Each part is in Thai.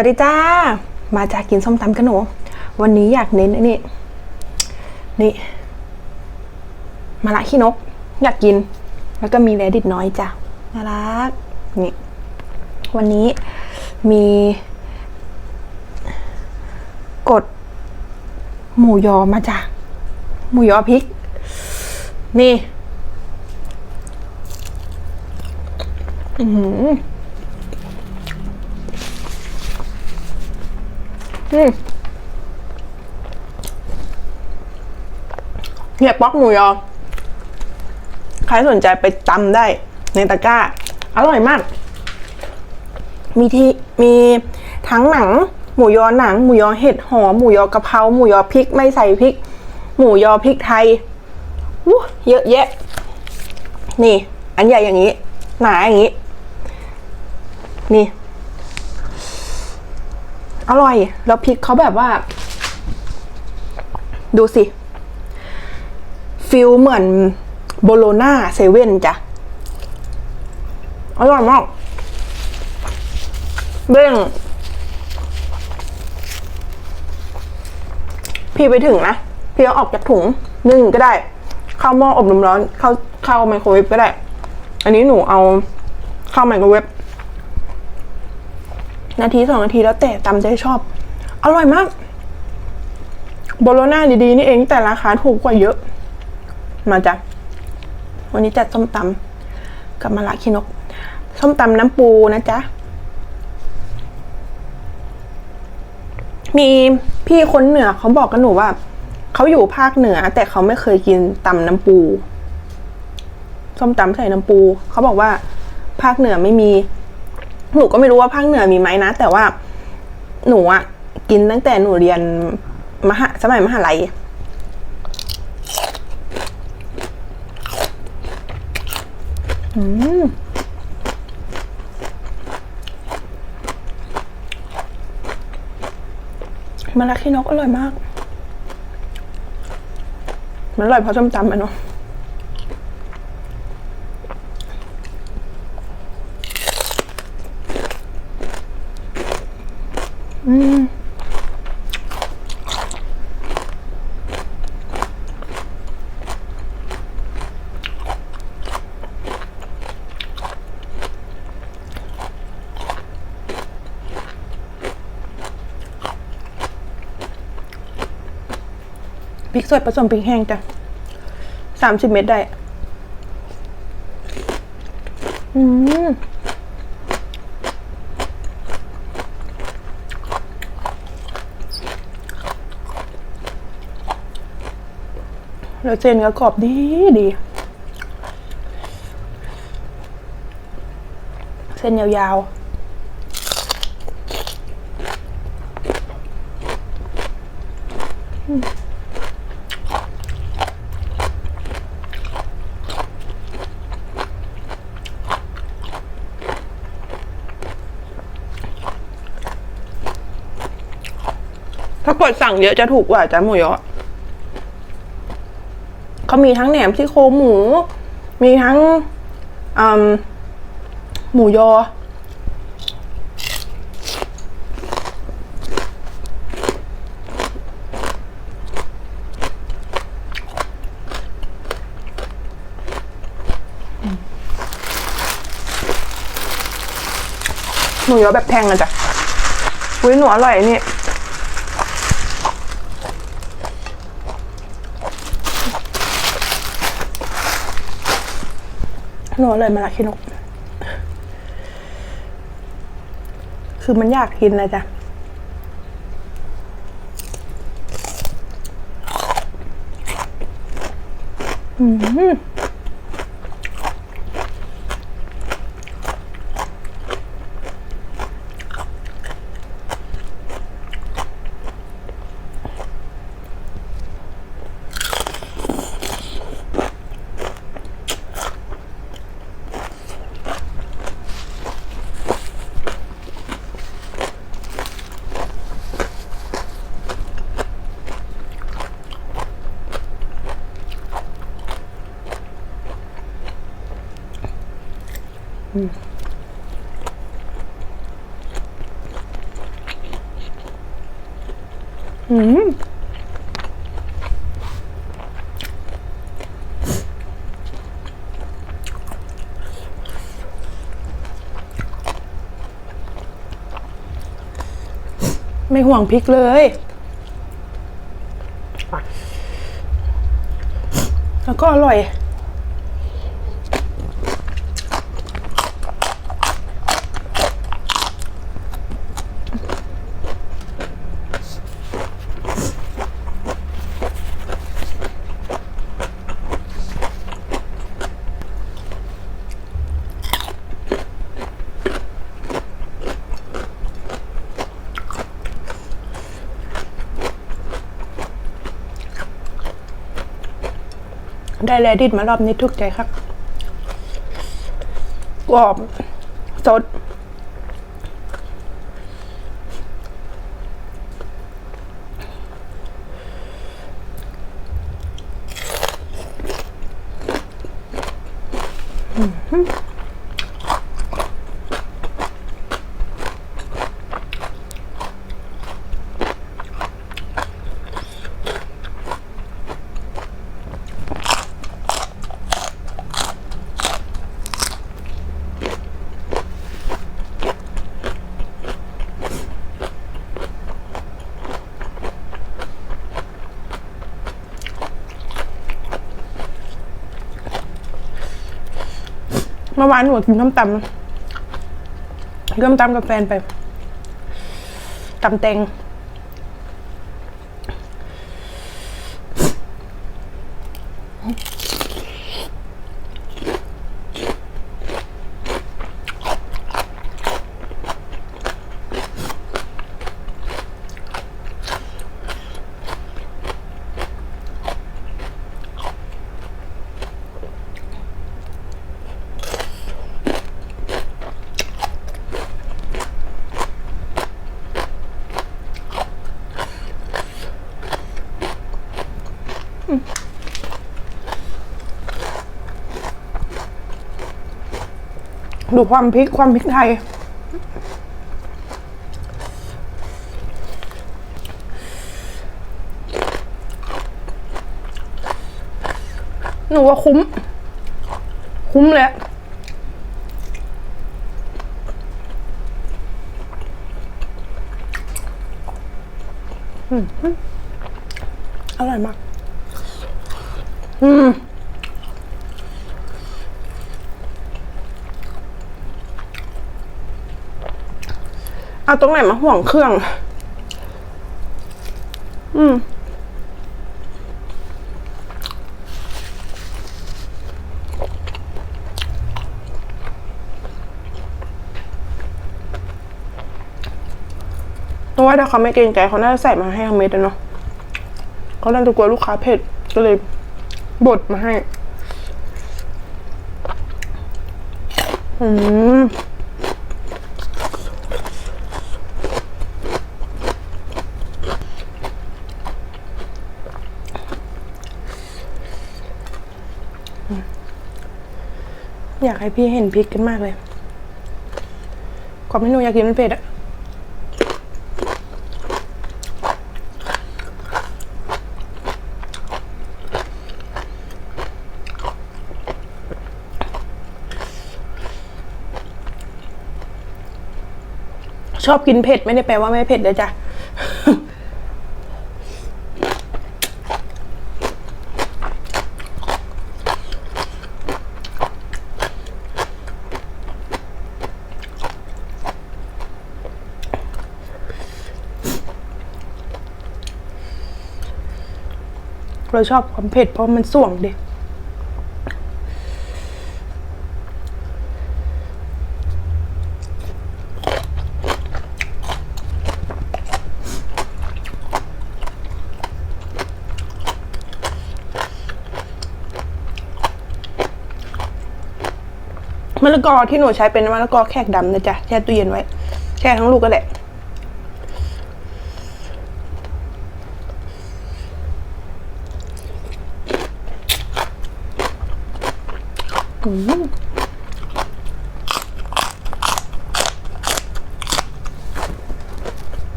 วัสดีจ้า มาจากกินส้มตำกันหนู วันนี้อยากเน้นนี่ นี่มะระขี้นก อยากกิน แล้วก็มีแรดิตน้อยจ้ะน่ารัก นี่ วันนี้มีกดหมูยอมาจ้ะ หมูยอพริก นี่ อือหือ อืมเหี่ยป๊อกหมูยอ ใครสนใจไปตำได้ ในตะกร้า อร่อยมาก มีที่มีทั้งหนัง หมูยอหนัง หมูยอเห็ดหอมหมูยอกระเพราหมูยอพริกไม่ใส่พริก หมูยอพริกไทยอู้เยอะแยะ นี่ อันใหญ่อย่างนี้ หนาอย่างนี้ นี่ อร่อย แล้วพริกเขาแบบว่า ดูสิฟิลเหมือนโบโลนาเซเว่นจ้ะ อร่อยมากเด้งพี่ไปถึงนะ พี่เอาออกจากถุงนึ่งก็ได้ เข้าหม้ออบลมร้อน เข้าเข้าไมโครเวฟก็ได้ อันนี้หนูเอาเข้าไมโครเวฟ นาทีสองนาทีแล้วแต่ตามใจชอบ อร่อยมากโบโลน่าดีๆนี่เองแต่ราคาถูกกว่าเยอะ มาจ้ะวันนี้จัดส้มตำกับมะระขีนก ส้มตำน้ำปูนะจ๊ะ มีพี่คนเหนือเขาบอกกับหนูว่าเขาอยู่ภาคเหนือ แต่เขาไม่เคยกินตำน้ำปู ส้มตำใส่น้ำปู เขาบอกว่า ภาคเหนือไม่มี หนูก็ไม่รู้ว่าภาคเหนือมีไหมนะ แต่ว่าหนูอะกินตั้งแต่หนูเรียนมหาสมัยมหาลัยอืมมะระขี้นกอร่อยมาก มันอร่อยเพราะส้มตำอะเนาะ อืมพริกสดผสมพริกแห้งจ้ะสามสิบเม็ดได้ อืม แล้วเจนก็กรอบดีดี เส้นยาวๆถ้ากดสั่งเยอะจะถูกกว่าจ้ะหมูยอ เขามีทั้งแหนมซี่โครงหมู มีทั้งหมูยอ หมูยอแบบแพงอะจ้ะอุ้ยหนูอร่อยนี่ หนูเลยมาละขี้นก คือมันอยากกินนะจ๊ะอืม อืมไม่ห่วงพริกเลย แล้วก็อร่อย ได้แรดิดมารอบนี้ทุกใจครับกรอบสด เมื่อวานหนูกินน้ำตำกินน้ำตำกับแฟนไปตำแตง ดูความพริกความพริกไทย หนูว่าคุ้ม คุ้มเละอืมอร่อยมาก อืม เอาตรงไหนมาห่วงเครื่อง อืมเพราะว่าถ้าเขาไม่เกรงใจเขาน่าจะใส่มาให้ทั้งเม็ดอะเนาะเขาน่าจะกลัวลูกค้าเผ็ดก็เลยบดมาให้ อืม อยากให้พี่เห็นพริกกันมากเลย ความที่หนูอยากกินมันเผ็ดอะชอบกินเผ็ดไม่ได้แปลว่าไม่เผ็ดเลยจ้ะ เราชอบความเผ็ดเพราะมันส่วงดิมะละกอที่หนูใช้เป็นมะละกอแขกดำนะจ๊ะแช่ตู้เย็นไว้ แช่ทั้งลูกก็แหละ อ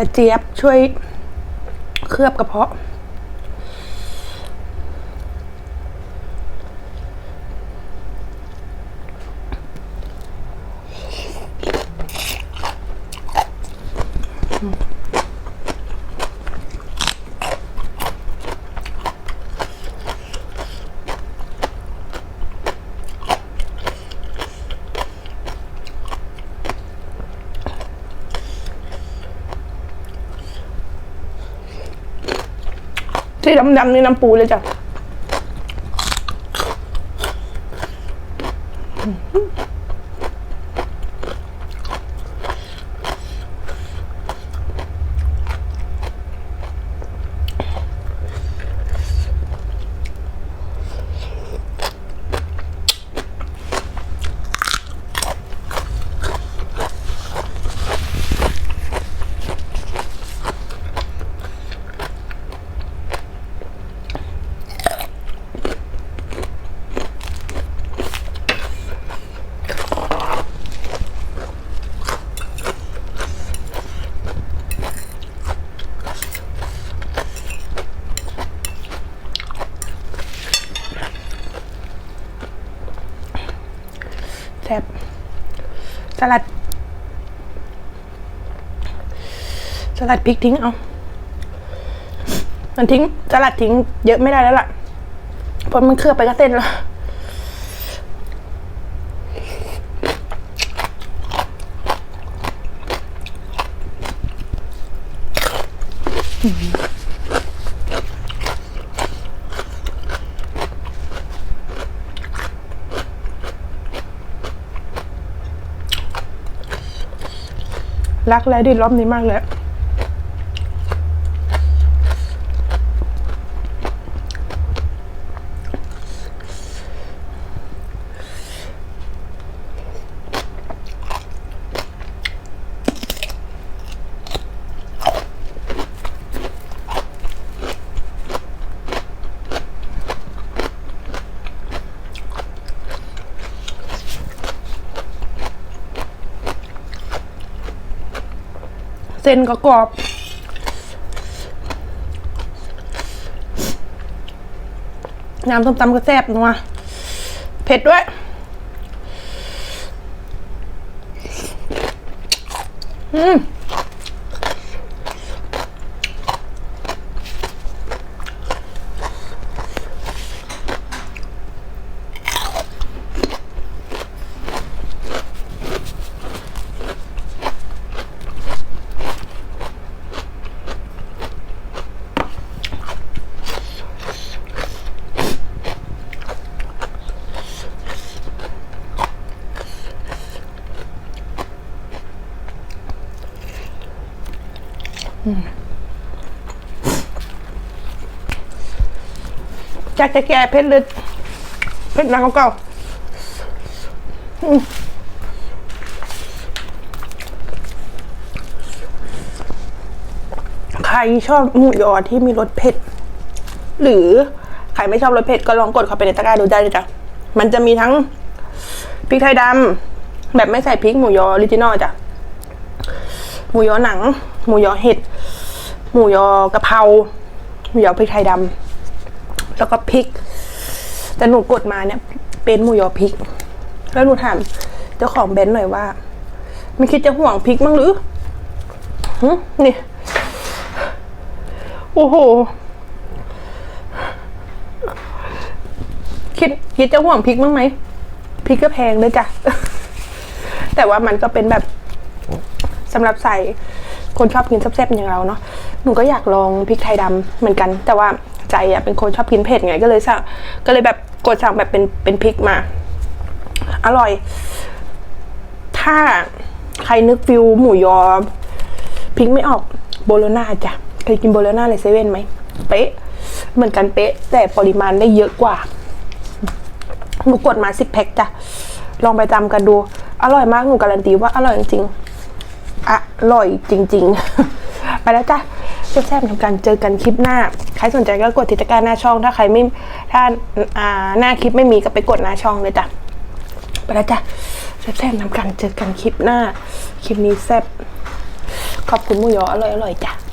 ระเจี๊ยบช่วยเคลือบกระเพาะ ที่ดำๆนี่น้ำปูเลยจ้ะ สลัด สลัดพริกทิ้งเอามันทิ้งสลัดทิ้งเยอะไม่ได้แล้วล่ะเพราะมันเคลือบไปก็เต้นแล้ว รักและดินรอบนี้มากเลย ส้นก็กรอบ น้ำส้มตำก็แซ่บนัวเผ็ดด้วย อืม จากจะแก่เพชรเลยเพชรนางเก่าๆอืมใครชอบหมูยอที่มีรสเผ็ด หรือใครไม่ชอบรสเผ็ดก็ลองกดเข้าไปในตะกร้าดูได้เลยจ้ะ มันจะมีทั้งพริกไทยดำแบบไม่ใส่พริกหมูยอออริจินอลจ้ะ หมูยอหนัง หมูยอเห็ด หมูยอกะเพราหมูยอพริกไทยดำแล้วก็พริก แต่หนูกดมาเนี่ย เป็นหมูยอพริก แล้วหนูถามเจ้าของแบรนด์หน่อยว่าไม่คิดจะห่วงพริกมั้งหรือหนี่ โอ้โห คิดคิดจะห่วงพริกมั้งไหมพริกก็แพงเลยจ้ะ แต่ว่ามันก็เป็นแบบ สำหรับใส่คนชอบกินแซ่บๆอย่างเราเนาะหนูก็อยากลองพริกไทยดำเหมือนกัน แต่ว่าใจอะเป็นคนชอบกินเผ็ดไงก็เลยสั่งก็เลยแบบกดสั่งแบบเป็นเป็นพริกมา อร่อย ถ้าใครนึกฟิวหมูยอพริกไม่ออกโบโลนาจ้ะเคยกินโบโลนาในเซเว่นไหมเป๊ะเหมือนกันเป๊ะ แต่ปริมาณได้เยอะกว่าหนูกดมาสิบแพ็คจ้ะลองไปจำกันดู อร่อยมากหนูการันตีว่าอร่อยจริงๆ อร่อยจริง ๆ ไปแล้วจ้ะแซ่บๆทำกันเจอกันคลิปหน้า ใครสนใจก็กดติดตามหน้าช่อง ถ้าใครไม่ถ้าอ่าหน้าคลิปไม่มีก็ไปกดหน้าช่องเลยจ้ะไปแล้วจ้ะแซ่บๆทำกันเจอกันคลิปหน้า คลิปนี้แซ่บขอบคุณมุยออร่อยๆจ้ะ